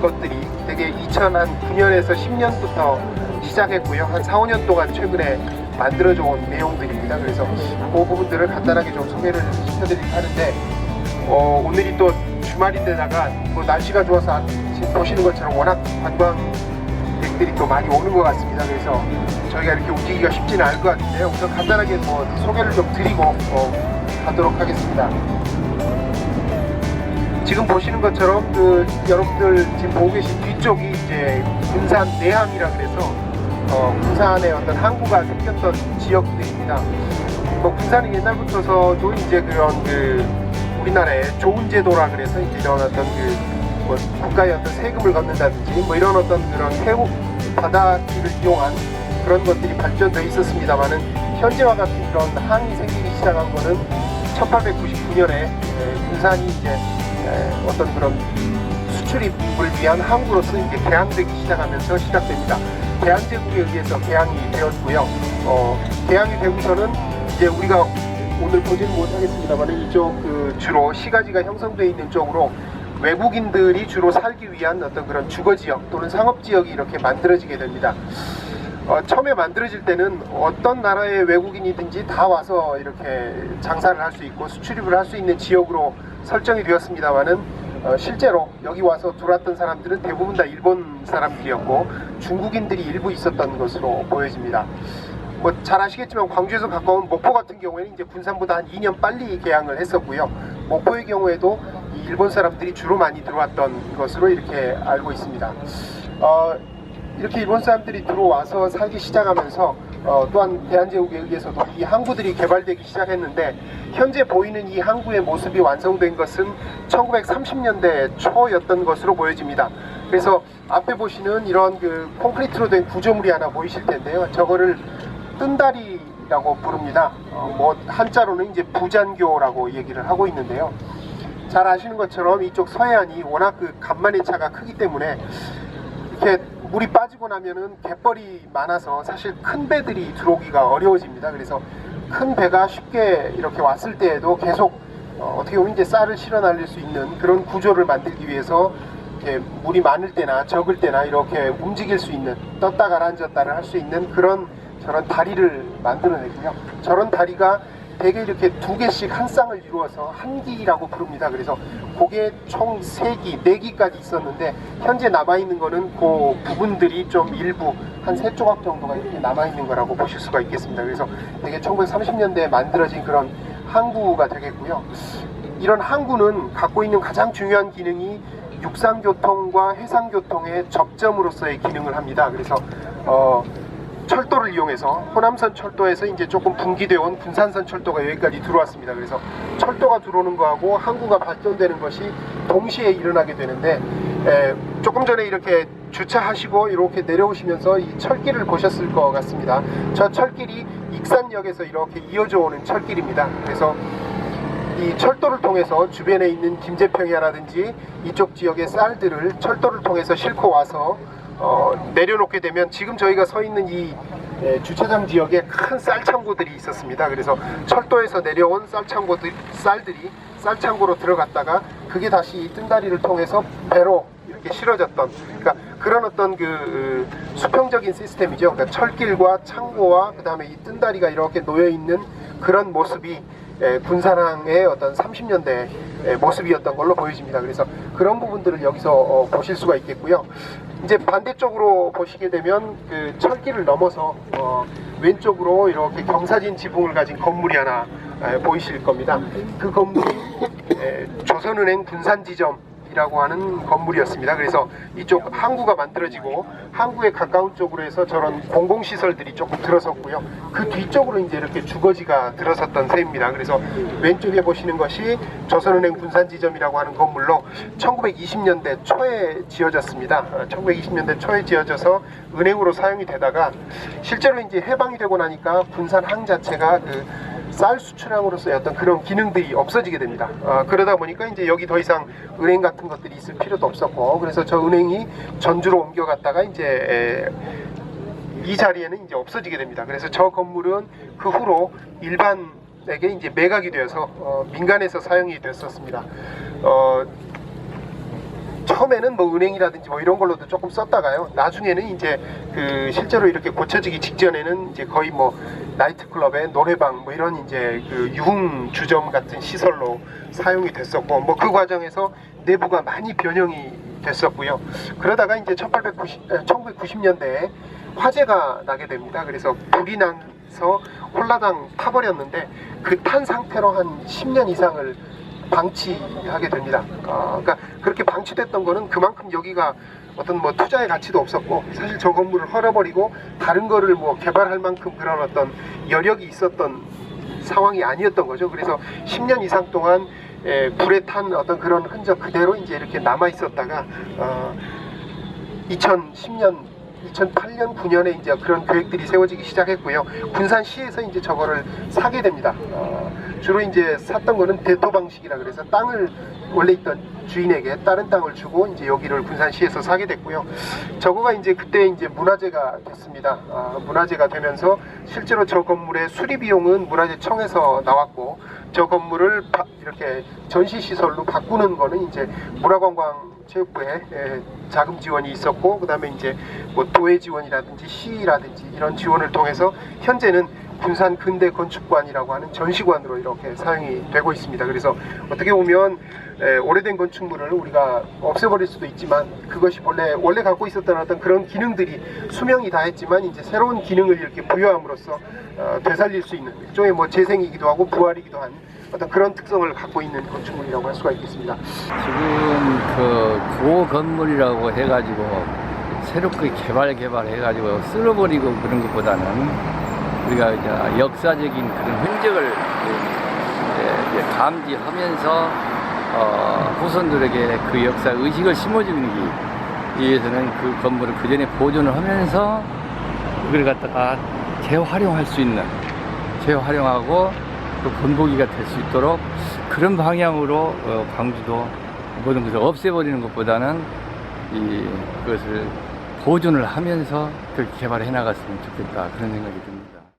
것들이 되게 2009년에서 10년부터 시작했고요. 한 4, 5년 동안 최근에 만들어져 온 내용들입니다. 그래서 그 부분들을 간단하게 좀 소개를 시켜드리고 하는데 어, 오늘이 또 주말인데다가 뭐 날씨가 좋아서 보시는 것처럼 워낙 관광객들이 또 많이 오는 것 같습니다. 그래서 저희가 이렇게 움직이기가 쉽지는 않을 것 같은데요. 우선 간단하게 뭐 소개를 좀 드리고 어, 가도록 하겠습니다. 지금 보시는 것처럼 그 여러분들 지금 보고 계신 뒤쪽이 이제 군산 내항이라 그래서 어, 군산에 어떤 항구가 생겼던 지역들입니다. 뭐 군산은 옛날부터서도 이제 그런 그 우리나라의 좋은 제도라 그래서 이제 이런 어떤 그 뭐 국가의 어떤 세금을 걷는다든지 뭐 이런 어떤 그런 해우 바다길을 이용한 그런 것들이 발전돼 있었습니다만은 현재와 같은 이런 항이 생기기 시작한 거는 1899년에 군산이 이제 에, 어떤 그런 수출입을 위한 항구로서 이제 개항되기 시작하면서 시작됩니다. 대한제국에 의해서 개항이 되었고요. 어, 개항이 되고서는 이제 우리가 오늘 보지는 못하겠습니다만 이쪽 그 주로 시가지가 형성되어 있는 쪽으로 외국인들이 주로 살기 위한 어떤 그런 주거 지역 또는 상업 지역이 이렇게 만들어지게 됩니다. 어, 처음에 만들어질 때는 어떤 나라의 외국인이든지 다 와서 이렇게 장사를 할 수 있고 수출입을 할 수 있는 지역으로 설정이 되었습니다만은 어, 실제로 여기 와서 들어왔던 사람들은 대부분 다 일본 사람들이었고 중국인들이 일부 있었던 것으로 보여집니다. 뭐 잘 아시겠지만 광주에서 가까운 목포 같은 경우에는 이제 군산보다 한 2년 빨리 개항을 했었고요. 목포의 경우에도 이 일본 사람들이 주로 많이 들어왔던 것으로 이렇게 알고 있습니다. 어, 이렇게 일본 사람들이 들어와서 살기 시작하면서 어, 또한 대한제국에 의해서도 이 항구들이 개발되기 시작했는데 현재 보이는 이 항구의 모습이 완성된 것은 1930년대 초였던 것으로 보여집니다. 그래서 앞에 보시는 이런 그 콘크리트로 된 구조물이 하나 보이실 텐데요. 저거를 뜬다리라고 부릅니다. 어, 뭐 한자로는 이제 부잔교라고 얘기를 하고 있는데요. 잘 아시는 것처럼 이쪽 서해안이 워낙 그 간만의 차가 크기 때문에 이렇게 물이 빠지고 나면은 갯벌이 많아서 사실 큰 배들이 들어오기가 어려워집니다. 그래서 큰 배가 쉽게 이렇게 왔을 때에도 계속 어, 떻게 보면 이제 쌀을 실어 날릴 수 있는 그런 구조를 만들기 위해서 이렇게 물이 많을 때나 적을 때나 이렇게 움직일 수 있는 떴다 가라앉았다를 할 수 있는 그런 저런 다리를 만들어내고요. 저런 다리가 대개 이렇게 두 개씩 한 쌍을 이루어서 한기라고 부릅니다. 그래서 그게 총 세 기, 네 기까지 있었는데 현재 남아 있는 거는 그 부분들이 좀 일부 한 세 조각 정도가 이렇게 남아 있는 거라고 보실 수가 있겠습니다. 그래서 되게 1930년대에 만들어진 그런 항구가 되겠고요. 이런 항구는 갖고 있는 가장 중요한 기능이 육상교통과 해상교통의 접점으로서의 기능을 합니다. 그래서 어, 철도를 이용해서 호남선 철도에서 이제 조금 분기되어 온 군산선 철도가 여기까지 들어왔습니다. 그래서 철도가 들어오는 거하고 항구가 발전되는 것이 동시에 일어나게 되는데 에, 조금 전에 이렇게 주차하시고 이렇게 내려오시면서 이 철길을 보셨을 것 같습니다. 저 철길이 익산역에서 이렇게 이어져 오는 철길입니다. 그래서 이 철도를 통해서 주변에 있는 김제평야라든지 이쪽 지역의 쌀들을 철도를 통해서 싣고 와서 어, 내려놓게 되면 지금 저희가 서 있는 이 예, 주차장 지역에 큰 쌀창고들이 있었습니다. 그래서 철도에서 내려온 쌀창고들 쌀들이 쌀창고로 들어갔다가 그게 다시 이 뜬다리를 통해서 배로 이렇게 실어졌던 그러니까 그런 어떤 그 어, 수평적인 시스템이죠. 그러니까 철길과 창고와 그다음에 이 뜬다리가 이렇게 놓여 있는 그런 모습이 예, 군산항의 어떤 30년대 의 모습이었던 걸로 보여집니다. 그래서 그런 부분들을 여기서 어, 보실 수가 있겠고요. 이제 반대쪽으로 보시게 되면 그 철길을 넘어서 어, 왼쪽으로 이렇게 경사진 지붕을 가진 건물이 하나 에, 보이실 겁니다. 그 건물이 에, 조선은행 군산지점 이라고 하는 건물이었습니다. 그래서 이쪽 항구가 만들어지고 항구에 가까운 쪽으로 해서 저런 공공시설들이 조금 들어섰고요. 그 뒤쪽으로 이제 이렇게 주거지가 들어섰던 셈입니다. 그래서 왼쪽에 보시는 것이 조선은행 군산지점이라고 하는 건물로 1920년대 초에 지어졌습니다. 어, 1920년대 초에 지어져서 은행으로 사용이 되다가 실제로 이제 해방이 되고 나니까 군산항 자체가 그 쌀 수출항으로서의 어떤 그런 기능들이 없어지게 됩니다. 어, 그러다 보니까 이제 여기 더 이상 은행 같은 것들이 있을 필요도 없었고 그래서 저 은행이 전주로 옮겨갔다가 이제 에, 이 자리에는 이제 없어지게 됩니다. 그래서 저 건물은 그 후로 일반에게 이제 매각이 되어서 어, 민간에서 사용이 됐었습니다. 어, 처음에는 뭐 은행이라든지 뭐 이런 걸로도 조금 썼다가요. 나중에는 이제 그 실제로 이렇게 고쳐지기 직전에는 이제 거의 뭐 나이트클럽에 노래방 뭐 이런 이제 그 유흥 주점 같은 시설로 사용이 됐었고 뭐 그 과정에서 내부가 많이 변형이 됐었고요. 그러다가 이제 1890, 1990년대에 화재가 나게 됩니다. 그래서 불이 나서 홀라당 타버렸는데 그 탄 상태로 한 10년 이상을 방치하게 됩니다. 어, 그러니까 그렇게 방치됐던 거는 그만큼 여기가 어떤 뭐 투자의 가치도 없었고 사실 저 건물을 헐어버리고 다른 거를 뭐 개발할 만큼 그런 어떤 여력이 있었던 상황이 아니었던 거죠. 그래서 10년 이상 동안 에, 불에 탄 어떤 그런 흔적 그대로 이제 이렇게 남아 있었다가 어, 2010년 2008년 9년에 이제 그런 계획들이 세워지기 시작했고요. 군산시에서 이제 저거를 사게 됩니다. 어, 주로 이제 샀던 거는 대토 방식이라 그래서 땅을 원래 있던 주인에게 다른 땅을 주고 이제 여기를 군산시에서 사게 됐고요. 저거가 이제 그때 이제 문화재가 됐습니다. 아, 문화재가 되면서 실제로 저 건물의 수리 비용은 문화재청에서 나왔고 저 건물을 바- 이렇게 전시 시설로 바꾸는 거는 이제 문화관광 체육부에 에, 자금 지원이 있었고 그다음에 이제 뭐 도의 지원이라든지 시라든지 이런 지원을 통해서 현재는 군산 근대 건축관이라고 하는 전시관으로 이렇게 사용이 되고 있습니다. 그래서 어떻게 보면 에, 오래된 건축물을 우리가 없애버릴 수도 있지만 그것이 원래 원래 갖고 있었던 어떤 그런 기능들이 수명이 다했지만 이제 새로운 기능을 이렇게 부여함으로써 어, 되살릴 수 있는 일종의 뭐 재생이기도 하고 부활이기도 한 어떤 그런 특성을 갖고 있는 건축물이라고 할 수가 있겠습니다. 지금 그 구호 건물이라고 해가지고 새롭게 개발 개발해가지고 쓸어버리고 그런 것보다는 우리가 이제 역사적인 그런 흔적을 이제 감지하면서 어, 후손들에게 그 역사 의식을 심어주기 위해서는 그 건물을 그 전에 보존을 하면서 그걸 갖다가 재활용할 수 있는 재활용하고 또 본보기가 될 수 있도록 그런 방향으로 어, 광주도 모든 것을 없애버리는 것보다는 이 그것을 보존을 하면서 그렇게 개발해 나갔으면 좋겠다 그런 생각이 듭니다.